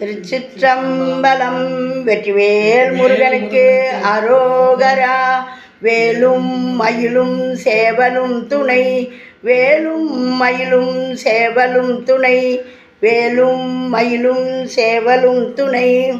திருச்சிற்றம்பலம் வெற்றிவேல் முருகனுக்கு அரோகரா. வேலும் மயிலும் சேவலும் துணை. வேலும் மயிலும் சேவலும் துணை. வேலும் மயிலும் சேவலும் துணை.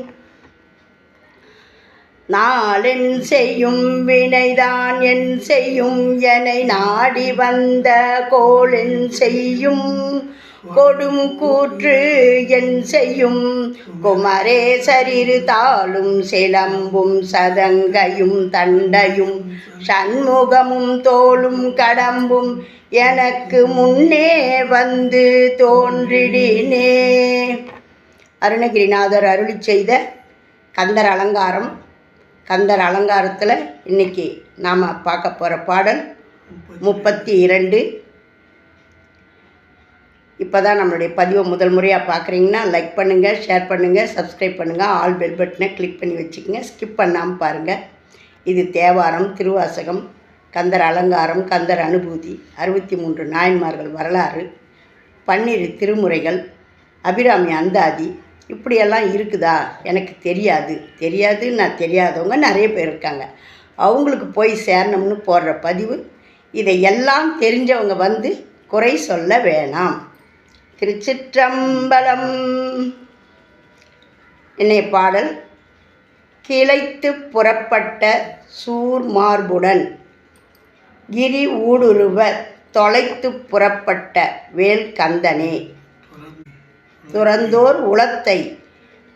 நாளென் செய்யும் வினைதான் என் செய்யும் எனை நாடி வந்த கோளென் செய்யும். கொடும் கூற்று என் செய்யும். குமரேசரிரு தாளும் சிலம்பும் சதங்கையும் தண்டையும். சண்முகமும் தோளும் கடம்பும் எனக்கு முன்னே வந்து தோன்றிடினே. அருணகிரிநாதர் அருளி செய்த கந்தர் அலங்காரம். கந்தர் அலங்காரத்தில் இன்னைக்கு நாம் பார்க்க போகிற பாடல் முப்பத்தி இரண்டு. இப்போ தான் நம்மளுடைய பதிவை முதல் முறையாக பார்க்குறீங்கன்னா லைக் பண்ணுங்கள் ஷேர் பண்ணுங்கள் சப்ஸ்கிரைப் பண்ணுங்கள் ஆல் பெல் பட்டனை கிளிக் பண்ணி வச்சுக்கோங்க. ஸ்கிப் பண்ணாமல் பாருங்கள் இது தேவாரம் திருவாசகம் கந்தர் அலங்காரம் கந்தர் அனுபூதி அறுபத்தி மூன்று நாயன்மார்கள் வரலாறு பன்னிரு திருமுறைகள் அபிராமி அந்தாதி இப்படியெல்லாம் இருக்குதா? எனக்கு தெரியாது. தெரியாது நான் தெரியாதவங்க நிறைய பேர் இருக்காங்க. அவங்களுக்கு போய் சேரணும்னு போடுற பதிவு இதை எல்லாம் தெரிஞ்சவங்க வந்து குறை சொல்ல வேணாம். திருச்சிற்றம்பலம். என்னைய பாடல் கிளைத்து புறப்பட்ட சூர்மார்புடன் கிரி ஊடுருவ தொலைத்து புறப்பட்ட வேல்கந்தனே துறந்தோர் உளத்தை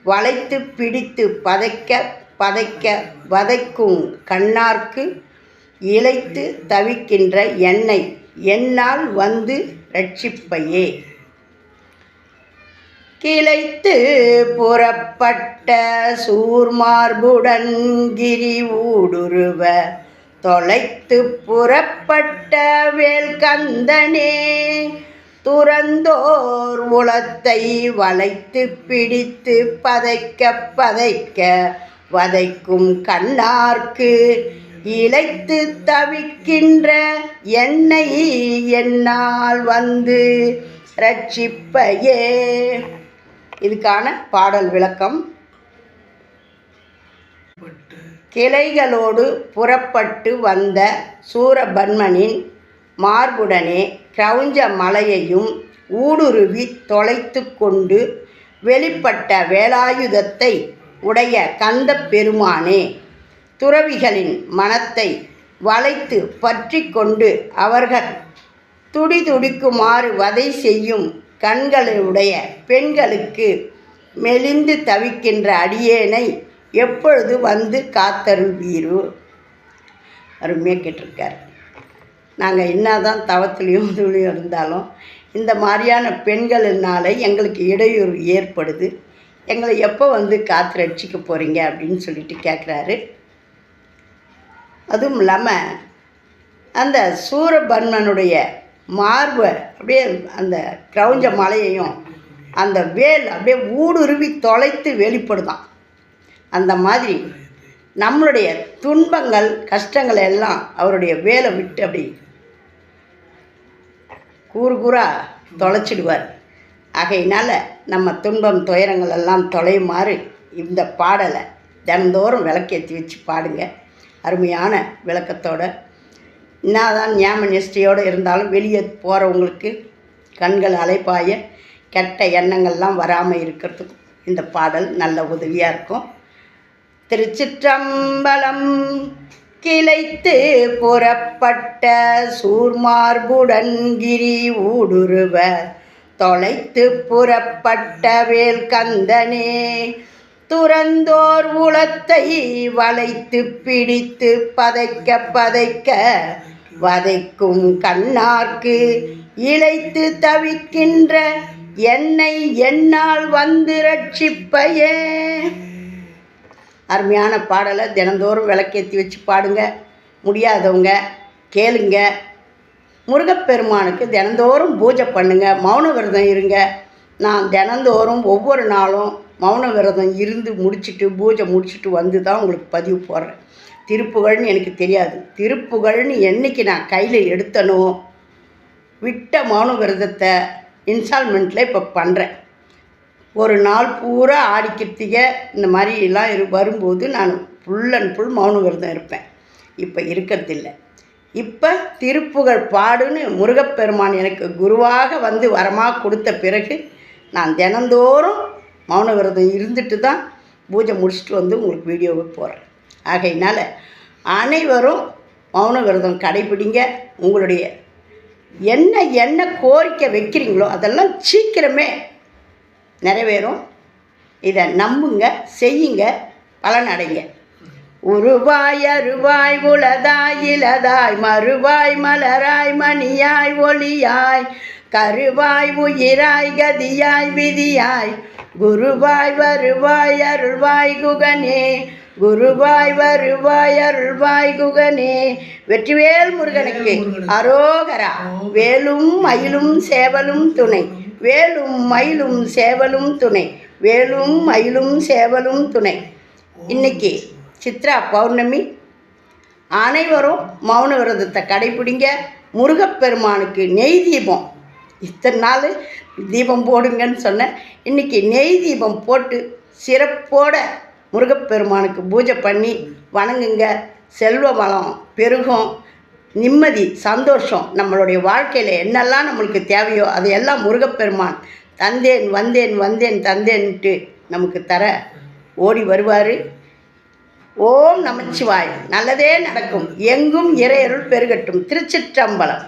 வளைத்து பிடித்து பதைக்க பதைக்க வதைக்கும் கண்ணார்க்கு இழைத்து தவிக்கின்ற எண்ணெய் என்னால் வந்து ரட்சிப்பையே கிளைத்து புறப்பட்ட சூர்மார்புடன் கிரி ஊடுருவ தொலைத்து புறப்பட்ட வேல்கந்தனே துறந்தோர் உளத்தை வளைத்து பிடித்து பதைக்க பதைக்க வதைக்கும் கண்ணார்க்கு இழைத்து தவிக்கின்ற என்னை என்னால் வந்து ரட்சிப்பையே. இதுக்கான பாடல் விளக்கம். கிளைகளோடு புறப்பட்டு வந்த சூரபன்மனின் மார்புடனே கிரௌஞ்ச மலையையும் ஊடுருவி தொலைத்து கொண்டு வெளிப்பட்ட வேலாயுதத்தை உடைய கந்த பெருமானே துறவிகளின் மனத்தை வளைத்து பற்றி கொண்டு அவர்கள் துடிதுடிக்குமாறு வதை செய்யும் கண்களுடைய பெண்களுக்கு மெலிந்து தவிக்கின்ற அடியேனை எப்பொழுது வந்து காத்தருள்வீரு? அருமையாக கேட்டிருக்கார். நாங்கள் என்னதான் தவத்துலேயும் இதுலேயும் இருந்தாலும் இந்த மாதிரியான பெண்களினால எங்களுக்கு இடையூறு ஏற்படுது. எங்களை எப்போ வந்து காற்று ரட்சிக்க போகிறீங்க அப்படின்னு சொல்லிட்டு கேட்குறாரு அதுவும் இல்லாமல் அந்த சூரபன்மனுடைய மார்பை அப்படியே அந்த கிரௌஞ்ச மலையையும் அந்த வேல் அப்படியே ஊடுருவி தொலைத்து வெளிப்படுதான். அந்த மாதிரி நம்மளுடைய துன்பங்கள் கஷ்டங்கள் எல்லாம் அவருடைய வேலை விட்டு அப்படி கூறு கூறா தொலைச்சிடுவார். ஆகையினால் நம்ம துன்பம் துயரங்கள் எல்லாம் தொலையுமாறு இந்த பாடலை தினந்தோறும் விளக்கேற்றி வச்சு பாடுங்க. அருமையான விளக்கத்தோட. என்னதான் ஞாபக நிஷ்டையோடு இருந்தாலும் வெளியே போகிறவங்களுக்கு கண்கள் அலைப்பாய கெட்ட எண்ணங்கள்லாம் வராமல் இருக்கிறதுக்கும் இந்த பாடல் நல்ல உதவியாக இருக்கும். திருச்சிற்றம்பலம் கிளைத்து புறப்பட்ட சூர்மார்புடன் கிரி ஊடுருவ தொலைத்து புறப்பட்ட வேல் கந்தனே துறந்தோர் உளத்தை வளைத்து பிடித்து பதைக்க பதைக்க வதைக்கும் கண்ணார்க்கு இழைத்து தவிக்கின்ற என்னை என்னால் வந்து ரட்சிப்பையே. அருமையான பாடலை தினந்தோறும் விளக்கேற்றி வச்சு பாடுங்க. முடியாதவங்க கேளுங்க. முருகப்பெருமானுக்கு தினந்தோறும் பூஜை பண்ணுங்க. மௌன விரதம் இருங்க. நான் தினந்தோறும் ஒவ்வொரு நாளும் மௌன விரதம் இருந்து முடிச்சுட்டு பூஜை முடிச்சுட்டு வந்து தான் உங்களுக்கு பதிவு போடுறேன். திருப்புகழ்னு எனக்கு தெரியாது. திருப்புகழ்னு என்றைக்கு நான் கையில் எடுத்தனோ விட்ட மௌன விரதத்தை இன்ஸ்டால்மெண்ட்டில் இப்போ பண்ணுறேன் ஒரு நாள் பூரா ஆடி கிருத்திகை இந்த மாதிரிலாம் இரு வரும்போது நான் ஃபுல் அண்ட் ஃபுல் மௌன விரதம் இருப்பேன். இப்போ இருக்கிறதில்ல. இப்போ திருப்புகழ் பாடுன்னு முருகப்பெருமான் எனக்கு குருவாக வந்து வரமாக கொடுத்த பிறகு நான் தினந்தோறும் மௌன விரதம் இருந்துட்டு தான் பூஜை முடிச்சுட்டு வந்து உங்களுக்கு வீடியோவை போடுறேன் ஆகையினால் அனைவரும் மௌன விரதம் கடைபிடிங்க. உங்களுடைய என்ன என்ன கோரிக்கை வைக்கிறீங்களோ அதெல்லாம் சீக்கிரமே நிறைவேறும். இதை நம்புங்க செய்யுங்க பலனடைங்க உருவாய் அருவாய் உளதாய் இலதாய் மறுவாய் மலராய் மணியாய் ஒளியாய் கருவாய் உயிராய் கதியாய் விதியாய். குருவாய் வருவாய் அருள்வாய் குகனே குருவாய் வருவாய் அருள்வாய் குகனே. வெற்றிவேல் முருகனுக்கு அரோகரா. வேலும் மயிலும் சேவலும் துணை. வேலும் மயிலும் சேவலும் துணை. வேலும் மயிலும் சேவலும் துணை. இன்னைக்கு சித்ரா பௌர்ணமி. அனைவரும் மௌன விரதத்தை கடைப்பிடிங்க முருகப்பெருமானுக்கு நெய் தீபம். இத்தனை நாள் தீபம் போடுங்கன்னு சொன்னேன். இன்றைக்கி நெய் தீபம் போட்டு சிறப்போட முருகப்பெருமானுக்கு பூஜை பண்ணி வணங்குங்க. செல்வ வளம் பெருகும். நிம்மதி சந்தோஷம். நம்மளுடைய வாழ்க்கையில் என்னெல்லாம் நம்மளுக்கு தேவையோ அதையெல்லாம் முருகப்பெருமான் தந்தேன் வந்தேன் வந்தேன் தந்தேன்ட்டு நமக்கு தர ஓடி வருவார். ஓம் நமச்சிவாய். நல்லதே நடக்கும். எங்கும் இறையருள் பெருகட்டும். திருச்சிற்றம்பலம்.